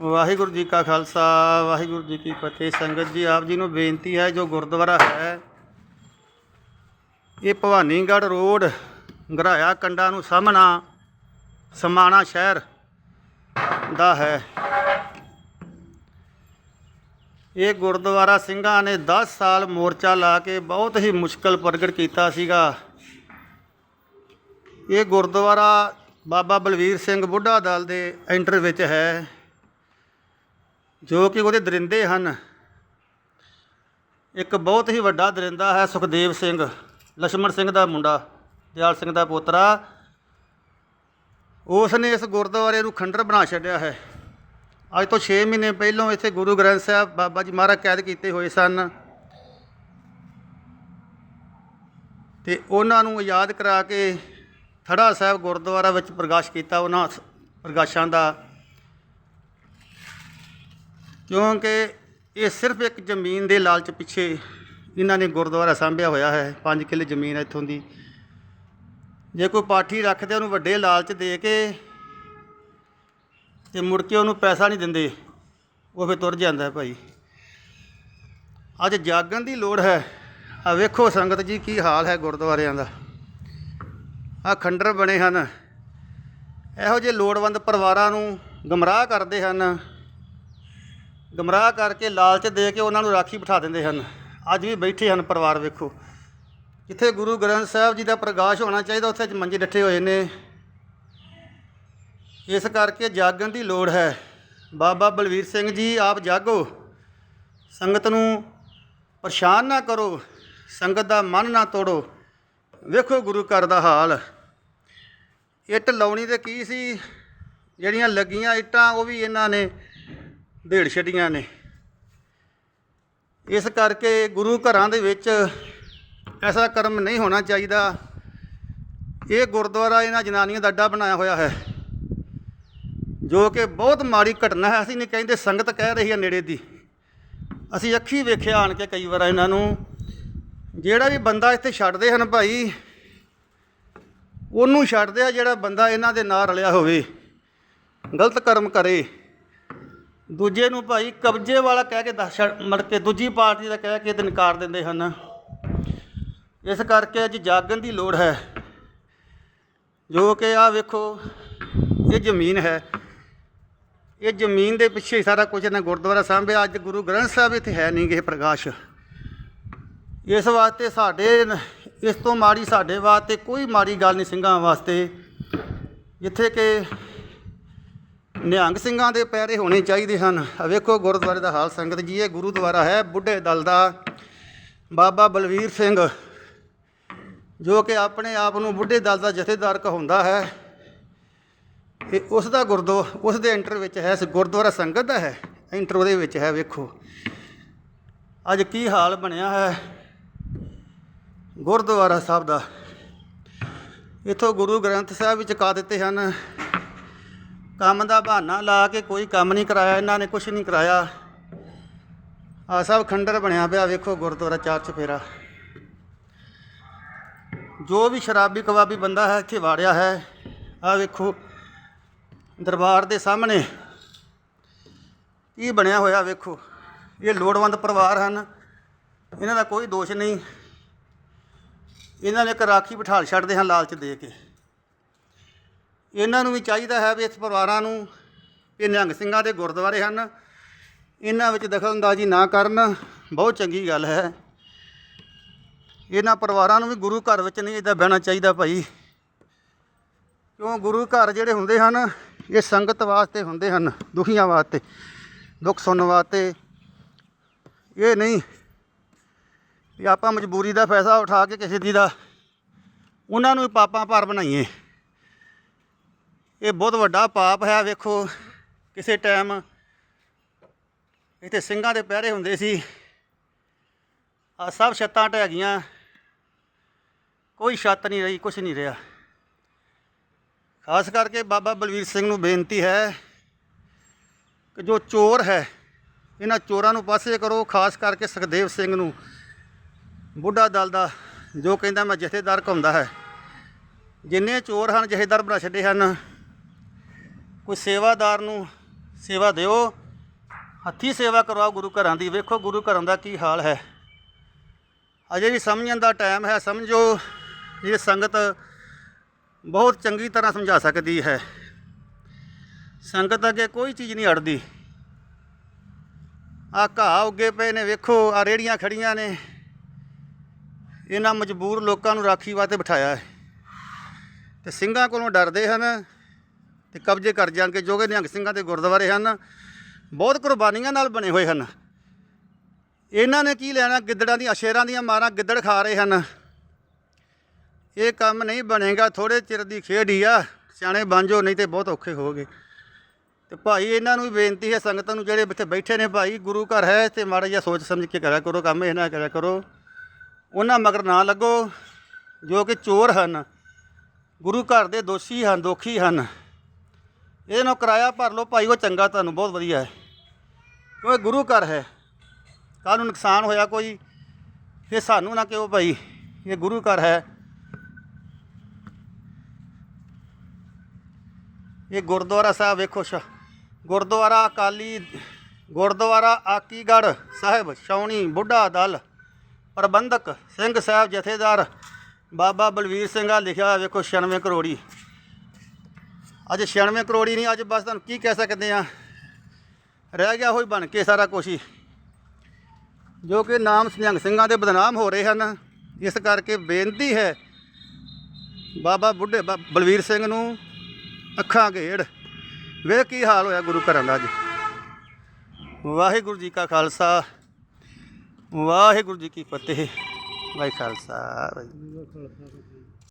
ਵਾਹਿਗੁਰੂ ਜੀ ਕਾ ਖਾਲਸਾ, ਵਾਹਿਗੁਰੂ ਜੀ ਕੀ ਫਤਿਹ। ਸੰਗਤ ਜੀ, ਆਪ ਜੀ ਨੂੰ ਬੇਨਤੀ ਹੈ, ਜੋ ਗੁਰਦੁਆਰਾ ਹੈ, ਇਹ ਭਵਾਨੀਗੜ੍ਹ ਰੋਡ, ਗਰਾਇਆ ਕੰਡਾ ਨੂੰ ਸਾਹਮਣਾ ਸਮਾਣਾ ਸ਼ਹਿਰ ਦਾ ਹੈ। ਇਹ ਗੁਰਦੁਆਰਾ ਸਿੰਘਾਂ ਨੇ 10 ਸਾਲ ਮੋਰਚਾ ਲਾ ਕੇ ਬਹੁਤ ਹੀ ਮੁਸ਼ਕਲ ਪ੍ਰਗਟ ਕੀਤਾ ਸੀਗਾ। ਇਹ ਗੁਰਦੁਆਰਾ ਬਾਬਾ ਬਲਵੀਰ ਸਿੰਘ ਬੁੱਢਾ ਦਲ ਦੇ ਐਂਟਰ ਵਿੱਚ ਹੈ। ਜੋ ਕਿ ਉਹਦੇ ਦਰਿੰਦੇ ਹਨ। ਇੱਕ ਬਹੁਤ ਹੀ ਵੱਡਾ ਦਰਿੰਦਾ ਹੈ ਸੁਖਦੇਵ ਸਿੰਘ ਲక్ష్మణ ਸਿੰਘ ਦਾ ਮੁੰਡਾ, ਦਿਆਲ ਸਿੰਘ ਦਾ ਪੋਤਰਾ। ਉਸ ਨੇ ਇਸ ਗੁਰਦੁਆਰੇ ਨੂੰ ਖੰਡਰ ਬਣਾ ਛੱਡਿਆ ਹੈ। ਅੱਜ ਤੋਂ 6 ਮਹੀਨੇ ਪਹਿਲਾਂ ਇੱਥੇ ਗੁਰੂ ਗ੍ਰੰਥ ਸਾਹਿਬ ਬਾਬਾ ਜੀ ਮਹਾਰਾਜ ਕੈਦ ਕੀਤੇ ਹੋਏ ਸਨ। ਤੇ ਉਹਨਾਂ ਨੂੰ ਯਾਦ ਕਰਾ ਕੇ ਥੜਾ ਸਾਹਿਬ ਗੁਰਦੁਆਰਾ ਵਿੱਚ ਪ੍ਰਕਾਸ਼ ਕੀਤਾ, ਉਹਨਾਂ ਪ੍ਰਕਾਸ਼ਾਂ ਦਾ ਕਿਉਂਕਿ ਇਹ ਸਿਰਫ ਇੱਕ ਜ਼ਮੀਨ ਦੇ ਲਾਲਚ ਪਿੱਛੇ ਇਹਨਾਂ ਨੇ ਗੁਰਦੁਆਰਾ ਸਾਂਭਿਆ ਹੋਇਆ ਹੈ। 5 ਕਿੱਲੇ ਜ਼ਮੀਨ ਇੱਥੋਂ ਦੀ। ਜੇ ਕੋਈ ਪਾਠੀ ਰੱਖਦੇ, ਉਹਨੂੰ ਵੱਡੇ ਲਾਲਚ ਦੇ ਕੇ ਤੇ ਮੁੜ ਕੇ ਉਹਨੂੰ ਪੈਸਾ ਨਹੀਂ ਦਿੰਦੇ, ਉਹ ਫਿਰ ਤੁਰ ਜਾਂਦਾ ਭਾਈ। ਅੱਜ ਜਾਗਣ ਦੀ ਲੋੜ ਹੈ। ਆ ਵੇਖੋ ਸੰਗਤ ਜੀ, ਕੀ ਹਾਲ ਹੈ ਗੁਰਦੁਆਰਿਆਂ ਦਾ। ਆ ਖੰਡਰ ਬਣੇ ਹਨ। ਇਹੋ ਜਿਹੇ ਲੋੜਵੰਦ ਪਰਿਵਾਰਾਂ ਨੂੰ ਗਮਰਾਹ ਕਰਦੇ ਹਨ। ਗਮਰਾਹ ਕਰਕੇ ਲਾਲਚ ਦੇ ਕੇ ਉਹਨਾਂ ਨੂੰ ਰਾਖੀ ਬਿਠਾ ਦਿੰਦੇ ਹਨ। ਅੱਜ ਵੀ ਬੈਠੇ ਹਨ ਪਰਿਵਾਰ ਵੇਖੋ। ਜਿੱਥੇ ਗੁਰੂ ਗ੍ਰੰਥ ਸਾਹਿਬ ਜੀ ਦਾ ਪ੍ਰਕਾਸ਼ ਹੋਣਾ ਚਾਹੀਦਾ, ਉੱਥੇ ਮੰਜੇ ਡੱਠੇ ਹੋਏ ਨੇ। ਇਸ ਕਰਕੇ ਜਾਗਣ ਦੀ ਲੋੜ ਹੈ। ਬਾਬਾ ਬਲਵੀਰ ਸਿੰਘ ਜੀ, ਆਪ ਜਾਗੋ। ਸੰਗਤ ਨੂੰ ਪਰੇਸ਼ਾਨ ਨਾ ਕਰੋ। ਸੰਗਤ ਦਾ ਮਨ ਨਾ ਤੋੜੋ। ਵੇਖੋ ਗੁਰੂ ਘਰ ਦਾ ਹਾਲ। ਇੱਟ ਲਾਉਣੀ ਤੇ ਕੀ ਸੀ? ਜਿਹੜੀਆਂ ਲੱਗੀਆਂ ਇੱਟਾਂ, ਉਹ ਵੀ ਇਹਨਾਂ ਨੇ ਢੇੜ ਛੱਡੀਆਂ ਨੇ। ਇਸ ਕਰਕੇ ਗੁਰੂ ਘਰਾਂ ਦੇ ਵਿੱਚ ਐਸਾ ਕਰਮ ਨਹੀਂ ਹੋਣਾ ਚਾਹੀਦਾ। ਇਹ ਗੁਰਦੁਆਰਾ ਇਹਨਾਂ ਜਨਾਨੀਆਂ ਦਾ ਅੱਡਾ ਬਣਾਇਆ ਹੋਇਆ ਹੈ, ਜੋ ਕਿ ਬਹੁਤ ਮਾੜੀ ਘਟਨਾ ਹੈ। ਅਸੀਂ ਨਹੀਂ ਕਹਿੰਦੇ ਸੰਗਤ ਕਹਿ ਰਹੀ ਹੈ ਨੇੜੇ ਦੀ। ਅਸੀਂ ਅੱਖੀ ਵੇਖਿਆ ਆਣ ਕੇ ਕਈ ਵਾਰ ਇਹਨਾਂ ਨੂੰ। ਜਿਹੜਾ ਵੀ ਬੰਦਾ ਇੱਥੇ ਛੱਡਦੇ ਹਨ ਭਾਈ, ਉਹਨੂੰ ਛੱਡਦੇ ਆ ਜਿਹੜਾ ਬੰਦਾ ਇਹਨਾਂ ਦੇ ਨਾਲ ਰਲਿਆ ਹੋਵੇ। ਗਲਤ ਕਰਮ ਕਰੇ। ਦੂਜੇ ਨੂੰ ਭਾਈ ਕਬਜ਼ੇ ਵਾਲਾ ਕਹਿ ਕੇ ਦੱਸ ਮੜ ਕੇ ਦੂਜੀ ਪਾਰਟੀ ਦਾ ਕਹਿ ਕੇ ਤੇ ਨਕਾਰ ਦਿੰਦੇ ਹਨ। ਇਸ ਕਰਕੇ ਅੱਜ ਜਾਗਣ ਦੀ ਲੋੜ ਹੈ। ਜੋ ਕਿ ਆ ਵੇਖੋ, ਇਹ ਜ਼ਮੀਨ ਹੈ। ਇਹ ਜ਼ਮੀਨ ਦੇ ਪਿੱਛੇ ਸਾਰਾ ਕੁਝ ਇਹਨਾਂ ਗੁਰਦੁਆਰਾ ਸਾਹਿਬ ਅੱਜ ਗੁਰੂ ਗ੍ਰੰਥ ਸਾਹਿਬ ਇੱਥੇ ਹੈ ਨਹੀਂ ਗੇ ਪ੍ਰਕਾਸ਼। ਇਸ ਵਾਸਤੇ ਸਾਡੇ ਇਸ ਤੋਂ ਮਾੜੀ ਸਾਡੇ ਵਾਸਤੇ ਕੋਈ ਮਾੜੀ ਗੱਲ ਨਹੀਂ ਸਿੰਘਾਂ ਵਾਸਤੇ। ਜਿੱਥੇ ਕਿ ਨਿਹੰਗ ਸਿੰਘਾਂ ਦੇ ਪੈਰੇ ਹੋਣੇ ਚਾਹੀਦੇ ਹਨ। ਆ ਵੇਖੋ ਗੁਰਦੁਆਰੇ ਦਾ ਹਾਲ, ਸੰਗਤ ਜੀ, ਇਹ ਗੁਰਦੁਆਰਾ ਹੈ ਬੁੱਢੇ ਦਲ ਦਾ। ਬਾਬਾ ਬਲਵੀਰ ਸਿੰਘ, ਜੋ ਕਿ ਆਪਣੇ ਆਪ ਨੂੰ ਬੁੱਢੇ ਦਲ ਦਾ ਜਥੇਦਾਰ ਕਹਾਉਂਦਾ ਹੈ। ਇਹ ਉਸ ਦਾ ਗੁਰਦੁਆ ਉਸ ਦੇ ਇੰਟਰ ਵਿੱਚ ਹੈ ਗੁਰਦੁਆਰਾ ਸੰਗਤ ਦਾ ਹੈ। ਇੰਟਰ ਉਹਦੇ ਵਿੱਚ ਹੈ, ਵੇਖੋ। ਅੱਜ ਕੀ ਹਾਲ ਬਣਿਆ ਹੈ? ਗੁਰਦੁਆਰਾ ਸਾਹਿਬ ਦਾ। ਇਥੋਂ ਗੁਰੂ ਗ੍ਰੰਥ ਸਾਹਿਬ ਵਿੱਚ ਕਾ ਦਿੱਤੇ ਹਨ ਕੰਮ ਦਾ ਬਹਾਨਾ ਲਾ ਕੇ ਕੋਈ ਕੰਮ ਨਹੀਂ ਕਰਾਇਆ, ਇਹਨਾਂ ਨੇ ਕੁਝ ਨਹੀਂ ਕਰਾਇਆ। ਆ ਸਭ ਖੰਡਰ ਬਣਿਆ ਪਿਆ, ਵੇਖੋ ਗੁਰਦੁਆਰਾ ਚਾਰ ਚਫੇਰਾ। ਜੋ ਵੀ ਸ਼ਰਾਬੀ ਕਬਾਬੀ ਬੰਦਾ ਹੈ, ਇੱਥੇ ਵਾੜਿਆ ਹੈ। ਆ ਵੇਖੋ, ਦਰਬਾਰ ਦੇ ਸਾਹਮਣੇ ਕੀ ਬਣਿਆ ਹੋਇਆ ਵੇਖੋ। ਇਹ ਲੋੜਵੰਦ ਪਰਿਵਾਰ ਹਨ, ਇਹਨਾਂ ਦਾ ਕੋਈ ਦੋਸ਼ ਨਹੀਂ। ਇਹਨਾਂ ਨੇ ਇੱਕ ਰਾਖੀ ਬਿਠਾਲ ਛੱਡਦੇ ਹਨ ਲਾਲਚ ਦੇ ਕੇ। ਇਹਨਾਂ ਨੂੰ ਵੀ ਚਾਹੀਦਾ ਹੈ ਵੀ ਇਸ ਪਰਿਵਾਰਾਂ ਨੂੰ ਇਹ ਨਿਹੰਗ ਸਿੰਘਾਂ ਦੇ ਗੁਰਦੁਆਰੇ ਹਨ। ਇਹਨਾਂ ਵਿੱਚ ਦਖਲਅੰਦਾਜ਼ੀ ਨਾ ਕਰਨ, ਬਹੁਤ ਚੰਗੀ ਗੱਲ ਹੈ। ਇਹਨਾਂ ਪਰਿਵਾਰਾਂ ਨੂੰ ਵੀ ਗੁਰੂ ਘਰ ਵਿੱਚ ਨਹੀਂ ਇਦਾਂ ਬਹਿਣਾ ਚਾਹੀਦਾ ਭਾਈ। ਕਿਉਂ? ਗੁਰੂ ਘਰ ਜਿਹੜੇ ਹੁੰਦੇ ਹਨ, ਇਹ ਸੰਗਤ ਵਾਸਤੇ ਹੁੰਦੇ ਹਨ, ਦੁਖੀਆਂ ਵਾਸਤੇ, ਦੁੱਖ ਸੁਣਨ ਵਾਸਤੇ। ਇਹ ਨਹੀਂ ਵੀ ਆਪਾਂ ਮਜਬੂਰੀ ਦਾ ਫੈਸਲਾ ਉਠਾ ਕੇ ਕਿਸੇ ਦੀ ਦਾ, ਉਹਨਾਂ ਨੂੰ ਵੀ ਪਾਪਾਂ ਭਾਰ ਬਣਾਈਏ। ਇਹ ਬਹੁਤ ਵੱਡਾ ਪਾਪ ਹੈ, ਵੇਖੋ ਕਿਸੇ ਟਾਈਮ ਇੱਥੇ ਸਿੰਘਾਂ ਦੇ ਪਹਿਰੇ ਹੁੰਦੇ ਸੀ। ਆ ਸਭ ਛੱਤਾਂ ਢਹਿ ਗਈਆਂ। ਕੋਈ ਛੱਤ ਨਹੀਂ ਰਹੀ ਕੁਝ ਨਹੀਂ ਰਿਹਾ। ਖਾਸ ਕਰਕੇ ਬਾਬਾ ਬਲਵੀਰ ਸਿੰਘ ਨੂੰ ਬੇਨਤੀ ਹੈ ਕਿ ਜੋ ਚੋਰ ਹੈ, ਇਹਨਾਂ ਚੋਰਾਂ ਨੂੰ ਪਾਸੇ ਕਰੋ। ਖਾਸ ਕਰਕੇ ਸੁਖਦੇਵ ਸਿੰਘ ਨੂੰ, ਬੁੱਢਾ ਦਲ ਦਾ, ਜੋ ਕਹਿੰਦਾ ਮੈਂ ਜਥੇਦਾਰ ਘੁੰਮਦਾ ਹੈ। ਜਿੰਨੇ ਚੋਰ ਹਨ, ਜਥੇਦਾਰ ਬਣਾ ਛੱਡੇ ਹਨ। ਕੋਈ ਸੇਵਾਦਾਰ ਨੂੰ ਸੇਵਾ ਦਿਓ, ਹੱਥੀ ਸੇਵਾ ਕਰਵਾਓ ਗੁਰੂ ਘਰਾਂ ਦੀ। ਵੇਖੋ ਗੁਰੂ ਘਰਾਂ ਦਾ ਕੀ ਹਾਲ ਹੈ। ਅਜੇ ਵੀ ਸਮਝਣ ਦਾ ਟਾਈਮ ਹੈ, ਸਮਝੋ, ਇਹ ਸੰਗਤ ਬਹੁਤ ਚੰਗੀ ਤਰ੍ਹਾਂ ਸਮਝਾ ਸਕਦੀ ਹੈ। ਸੰਗਤ ਅੱਗੇ ਕੋਈ ਚੀਜ਼ ਨਹੀਂ ਅੜਦੀ। ਆ ਘਾਹ ਉੱਗੇ ਪਏ ਨੇ, ਵੇਖੋ, ਆ ਰੇੜੀਆਂ ਖੜੀਆਂ ਨੇ। ਇਹਨਾਂ ਮਜਬੂਰ ਲੋਕਾਂ ਨੂੰ ਰਾਖੀ ਵਾਸਤੇ ਬਿਠਾਇਆ ਹੈ। ਤੇ ਸਿੰਘਾਂ ਕੋਲੋਂ ਡਰਦੇ ਹਨ। ਤੇ ਕਬਜ਼ੇ ਕਰ ਜਾਣਗੇ ਜੋ ਕਿ ਨਿਹੰਗ ਸਿੰਘਾਂ ਦੇ ਗੁਰਦੁਆਰੇ ਹਨ। ਬਹੁਤ ਕੁਰਬਾਨੀਆਂ ਨਾਲ ਬਣੇ ਹੋਏ ਹਨ। ਇਹਨਾਂ ਨੇ ਕੀ ਲੈਣਾ? ਗਿੱਦੜਾਂ ਦੀਆਂ ਸ਼ੇਰਾਂ ਦੀਆਂ ਮਾਰਾਂ ਗਿੱਦੜ ਖਾ ਰਹੇ ਹਨ। ਇਹ ਕੰਮ ਨਹੀਂ ਬਣੇਗਾ। ਥੋੜੇ ਚਿਰ ਦੀ ਖੇਡ ਹੀ ਆ। ਸਿਆਣੇ ਬਣ ਜਾਓ ਨਹੀਂ ਤੇ ਬਹੁਤ ਔਖੇ ਹੋਗੇ ਤੇ ਭਾਈ, ਇਹਨਾਂ ਨੂੰ ਵੀ ਬੇਨਤੀ ਹੈ, ਸੰਗਤਾਂ ਨੂੰ ਜਿਹੜੇ ਇੱਥੇ ਬੈਠੇ ਨੇ ਭਾਈ, ਗੁਰੂ ਘਰ ਹੈ ਤੇ ਮਾੜਾ ਜਿਹਾ ਸੋਚ ਸਮਝ ਕੇ ਕਰਿਆ ਕਰੋ, ਕੰਮ ਇਹ ਨਾ ਕਰਿਆ ਕਰੋ। ਉਹਨਾਂ ਮਗਰ ਨਾ ਲੱਗੋ, ਜੋ ਕਿ ਚੋਰ ਹਨ। ਗੁਰੂ ਘਰ ਦੇ ਦੋਸ਼ੀ ਹਨ, ਦੋਖੀ ਹਨ। ਇਹਦੇ ਨਾਲ ਕਿਰਾਇਆ ਭਰ ਲਓ, ਭਾਈ, ਉਹ ਚੰਗਾ ਤੁਹਾਨੂੰ, ਬਹੁਤ ਵਧੀਆ ਹੈ। ਕਿਉਂਕਿ ਗੁਰੂ ਘਰ ਹੈ। ਕੱਲ੍ਹ ਨੂੰ ਨੁਕਸਾਨ ਹੋਇਆ ਕੋਈ, ਫਿਰ ਸਾਨੂੰ ਨਾ ਕਿਉਂ ਭਾਈ, ਇਹ ਗੁਰੂ ਘਰ ਹੈ। ਇਹ ਗੁਰਦੁਆਰਾ ਸਾਹਿਬ ਵੇਖੋ ਸ਼, ਗੁਰਦੁਆਰਾ ਅਕਾਲੀ, ਗੁਰਦੁਆਰਾ ਆਕੀਗੜ੍ਹ ਸਾਹਿਬ, ਛਾਉਣੀ, ਬੁੱਢਾ ਦਲ, ਪ੍ਰਬੰਧਕ ਸਿੰਘ ਸਾਹਿਬ ਜਥੇਦਾਰ, ਬਾਬਾ ਬਲਵੀਰ ਸਿੰਘ ਆ ਲਿਖਿਆ ਵੇਖੋ 96 ਕਰੋੜੀ। ਅੱਜ 96 ਹੀ ਨਹੀਂ, ਅੱਜ ਬਸ ਤੁਹਾਨੂੰ ਕੀ ਕਹਿ ਸਕਦੇ ਆ ਰਹਿ ਗਿਆ ਹੋਈ ਬਣ ਕੇ ਸਾਰਾ ਕੁਛ ਹੀ। ਜੋ ਕਿ ਨਾਮ ਸੰਜੰਗ ਸਿੰਘਾਂ ਦੇ ਬਦਨਾਮ ਹੋ ਰਹੇ ਹਨ। ਇਸ ਕਰਕੇ ਬੇਨਤੀ ਹੈ, ਬਾਬਾ ਬੁੱਢੇ ਬਾ- ਬਲਵੀਰ ਸਿੰਘ ਨੂੰ ਅੱਖਾਂ ਘੇੜ। ਵੇਖ ਕੀ ਹਾਲ ਹੋਇਆ ਗੁਰੂ ਘਰਾਂ ਦਾ ਅੱਜ। ਵਾਹਿਗੁਰੂ ਜੀ ਕਾ ਖਾਲਸਾ, ਵਾਹਿਗੁਰੂ ਜੀ ਕੀ ਫਤਿਹ। ਵਾਹਿ ਖਾਲਸਾ